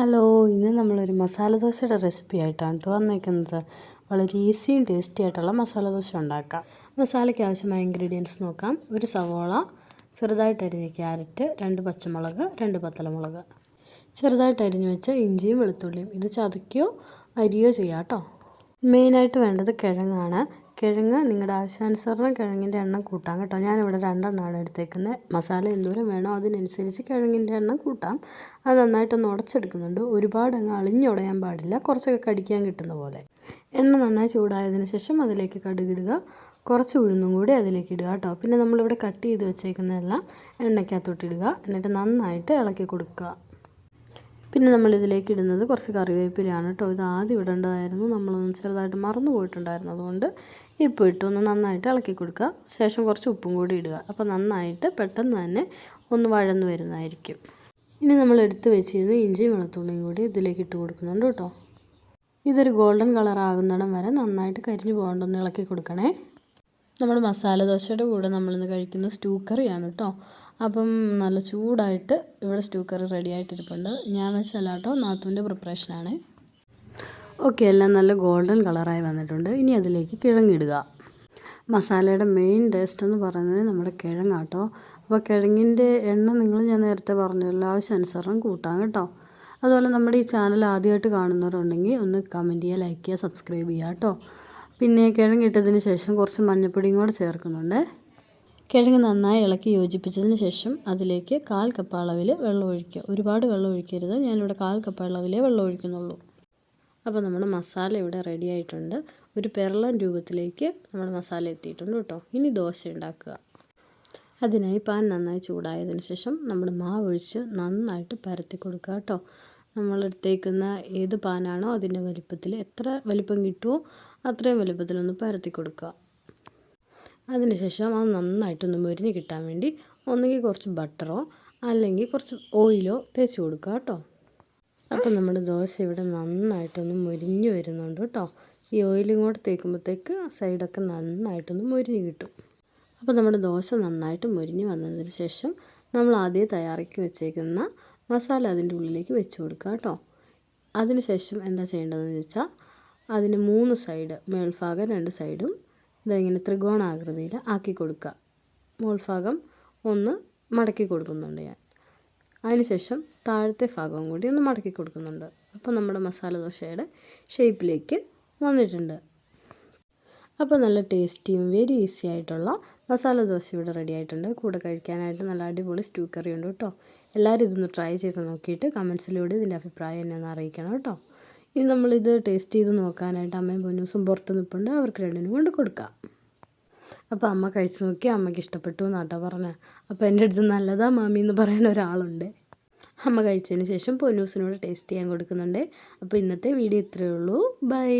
Hello ഇന്ന് നമ്മളൊരു മസാല ദോശയുടെ റെസിപ്പി ആയിട്ടാണ് കേട്ടോ വന്നേക്കുന്നത്. വളരെ ഈസിയും ടേസ്റ്റി ആയിട്ടുള്ള മസാല ദോശ ഉണ്ടാക്കാം. മസാലയ്ക്ക് ആവശ്യമായ ഇൻഗ്രീഡിയൻസ് നോക്കാം. ഒരു സവോള ചെറുതായിട്ട് അരിഞ്ഞ ക്യാരറ്റ് രണ്ട് പച്ചമുളക് രണ്ട് പത്തലമുളക്. ചെറുതായിട്ട് അരിഞ്ഞു വെച്ച ഇഞ്ചിയും വെളുത്തുള്ളിയും. ഇത് ചതയ്ക്കുകയോ അരിയോ ചെയ്യാം കേട്ടോ മെയിനായിട്ട് വേണ്ടത് കിഴങ്ങാണ്. കിഴങ്ങ് നിങ്ങളുടെ ആവശ്യാനുസരണം കിഴങ്ങിന്റെ എണ്ണം കൂട്ടാം കേട്ടോ. ഞാനിവിടെ രണ്ടെണ്ണമാണ് എടുത്തേക്കുന്നത് മസാല എന്തോരം വേണോ അതിനനുസരിച്ച് കിഴങ്ങിന്റെ എണ്ണം കൂട്ടാം. അത് നന്നായിട്ടൊന്ന് ഉടച്ചെടുക്കുന്നുണ്ട്. ഒരുപാട് അങ്ങ് അളിഞ്ഞുടയാൻ പാടില്ല. കുറച്ചൊക്കെ കടിക്കാൻ കിട്ടുന്ന പോലെ. എണ്ണ നന്നായി ചൂടായതിന് ശേഷം അതിലേക്ക് കടുകിടുക. കുറച്ച് ഉഴുന്നും കൂടി അതിലേക്ക് ഇടുക കേട്ടോ. പിന്നെ നമ്മളിവിടെ കട്ട് ചെയ്ത് വെച്ചേക്കുന്നതെല്ലാം എണ്ണയ്ക്കകത്തോട്ടിടുക എന്നിട്ട് നന്നായിട്ട് ഇളക്കി കൊടുക്കുക. പിന്നെ നമ്മൾ ഇതിലേക്ക് ഇടുന്നത് കുറച്ച് കറിവേപ്പിലയാണ് കേട്ടോ. ഇത് ആദ്യം ഇടേണ്ടതായിരുന്നു. നമ്മളൊന്ന് ചെറുതായിട്ട് മറന്നു പോയിട്ടുണ്ടായിരുന്നു. അതുകൊണ്ട് ഇപ്പോൾ ഇട്ട് ഒന്ന് നന്നായിട്ട് ഇളക്കി കൊടുക്കുക. ശേഷം കുറച്ച് ഉപ്പും കൂടി ഇടുക. അപ്പോൾ നന്നായിട്ട് പെട്ടെന്ന് തന്നെ ഒന്ന് വഴന്നു വരുന്നതായിരിക്കും. ഇനി നമ്മൾ എടുത്ത് വെച്ചിരുന്ന ഇഞ്ചി വെളുത്തുള്ളിയും കൂടി ഇതിലേക്ക് ഇട്ട് കൊടുക്കുന്നുണ്ട് കേട്ടോ. ഇതൊരു ഗോൾഡൻ കളർ ആകുന്നിടം വരെ നന്നായിട്ട് കരിഞ്ഞു പോകേണ്ടൊന്ന് ഇളക്കി കൊടുക്കണേ. നമ്മൾ മസാല ദോശയുടെ കൂടെ നമ്മളിന്ന് കഴിക്കുന്ന സ്റ്റൂ കറിയാണ് കേട്ടോ. അപ്പം നല്ല ചൂടായിട്ട് ഇവിടെ സ്റ്റൂ കറി റെഡി ആയിട്ടിരിപ്പുണ്ട്. ഞാൻ വെച്ചല്ല കേട്ടോ നാത്തുവിന്റെ പ്രിപ്പറേഷനാണ് ഓക്കെ എല്ലാം നല്ല ഗോൾഡൻ കളറായി വന്നിട്ടുണ്ട്. ഇനി അതിലേക്ക് കിഴങ്ങിടുക. മസാലയുടെ മെയിൻ ടേസ്റ്റ് എന്ന് പറയുന്നത് നമ്മുടെ കിഴങ്ങാട്ടോ. അപ്പോൾ കിഴങ്ങിന്റെ എണ്ണ നിങ്ങൾ ഞാൻ നേരത്തെ പറഞ്ഞല്ലോ ആവശ്യാനുസരണം കൂട്ടാം കേട്ടോ. അതുപോലെ നമ്മുടെ ഈ ചാനൽ ആദ്യമായിട്ട് കാണുന്നവരുണ്ടെങ്കിൽ ഒന്ന് കമന്റ് ചെയ്യുക ലൈക്ക് ചെയ്യുക സബ്സ്ക്രൈബ് ചെയ്യുക കേട്ടോ. പിന്നെ കിഴങ്ങിട്ടതിന് ശേഷം കുറച്ച് മഞ്ഞപ്പൊടിയും കൂടെ ചേർക്കുന്നുണ്ട്. കിഴങ്ങ് നന്നായി ഇളക്കി യോജിപ്പിച്ചതിന് ശേഷം അതിലേക്ക് കാൽ കപ്പ് അളവിൽ വെള്ളം ഒഴിക്കുക. ഒരുപാട് വെള്ളം ഒഴിക്കരുത്. ഞാനിവിടെ കാൽ കപ്പ് അളവിലേ വെള്ളം ഒഴിക്കുന്നുള്ളൂ. അപ്പോൾ നമ്മുടെ മസാല ഇവിടെ റെഡി ആയിട്ടുണ്ട്. ഒരു പെരളൻ രൂപത്തിലേക്ക് നമ്മുടെ മസാല എത്തിയിട്ടുണ്ട് കേട്ടോ. ഇനി ദോശ ഉണ്ടാക്കുക. അതിനായി പാൻ നന്നായി ചൂടായതിന് ശേഷം നമ്മൾ മാവ് ഒഴിച്ച് നന്നായിട്ട് പരത്തി കൊടുക്കുക കേട്ടോ. നമ്മളെടുത്തേക്കുന്ന ഏത് പാനാണോ അതിന്റെ വലിപ്പത്തിൽ എത്ര വലിപ്പം കിട്ടുമോ അത്രയും വലിപ്പത്തിലൊന്ന് പരത്തി കൊടുക്കുക. അതിനുശേഷം അത് നന്നായിട്ടൊന്ന് മുരിഞ്ഞ് കിട്ടാൻ വേണ്ടി ഒന്നുകിൽ കുറച്ച് ബട്ടറോ അല്ലെങ്കിൽ കുറച്ച് ഓയിലോ തേച്ച് കൊടുക്കുക കേട്ടോ. അപ്പോൾ നമ്മുടെ ദോശ ഇവിടെ നന്നായിട്ടൊന്ന് മുരിഞ്ഞ് വരുന്നുണ്ട് കേട്ടോ. ഈ ഓയിലും കൂടെ തേക്കുമ്പോഴത്തേക്ക് സൈഡൊക്കെ നന്നായിട്ടൊന്ന് മുരിഞ്ഞ് കിട്ടും. അപ്പോൾ നമ്മുടെ ദോശ നന്നായിട്ട് മുരിഞ്ഞ് വന്നതിന് ശേഷം നമ്മൾ ആദ്യം തയ്യാറാക്കി വെച്ചേക്കുന്ന മസാല അതിന്റെ ഉള്ളിലേക്ക് വെച്ച് കൊടുക്കുക കേട്ടോ. അതിനുശേഷം എന്താ ചെയ്യേണ്ടതെന്ന് വെച്ചാൽ അതിന് മൂന്ന് സൈഡ് മേൾഭാഗം രണ്ട് സൈഡും ഇതിങ്ങനെ ത്രികോണാകൃതിയിൽ ആക്കി കൊടുക്കുക. മോൾഭാഗം ഒന്ന് മടക്കി കൊടുക്കുന്നുണ്ട് ഞാൻ. അതിനുശേഷം താഴത്തെ ഭാഗവും കൂടി ഒന്ന് മടക്കി കൊടുക്കുന്നുണ്ട്. അപ്പോൾ നമ്മുടെ മസാല ദോശയുടെ ഷേപ്പിലേക്ക് വന്നിട്ടുണ്ട്. അപ്പോൾ നല്ല ടേസ്റ്റിയും വെരി ഈസി ആയിട്ടുള്ള മസാല ദോശ ഇവിടെ റെഡി ആയിട്ടുണ്ട്. കൂടെ കഴിക്കാനായിട്ട് നല്ല അടിപൊളി സ്റ്റൂ കറി ഉണ്ട് കേട്ടോ. എല്ലാവരും ഇതൊന്ന് ട്രൈ ചെയ്ത് നോക്കിയിട്ട് കമൻസിലൂടെ ഇതിന്റെ അഭിപ്രായം എന്നെ ഒന്ന് അറിയിക്കണം കേട്ടോ. ഇനി നമ്മളിത് ടേസ്റ്റ് ചെയ്ത് നോക്കാനായിട്ട് അമ്മയും പൊന്നൂസും പുറത്ത് നിൽപ്പുണ്ട് അവർക്ക് രണ്ടിനും കൊണ്ട് കൊടുക്കാം. അപ്പോൾ അമ്മ കഴിച്ച് നോക്കി. അമ്മയ്ക്ക് ഇഷ്ടപ്പെട്ടു എന്നാട്ടോ പറഞ്ഞത് അപ്പോൾ എന്റെ അടുത്ത് നല്ലതാ മാമി എന്ന് പറയുന്ന ഒരാളുണ്ട്. അമ്മ കഴിച്ചതിന് ശേഷം പൊന്നൂസിനോട് ടേസ്റ്റ് ചെയ്യാൻ കൊടുക്കുന്നുണ്ട്. അപ്പോൾ ഇന്നത്തെ വീഡിയോ ഇത്രയേ ഉള്ളൂ. ബൈ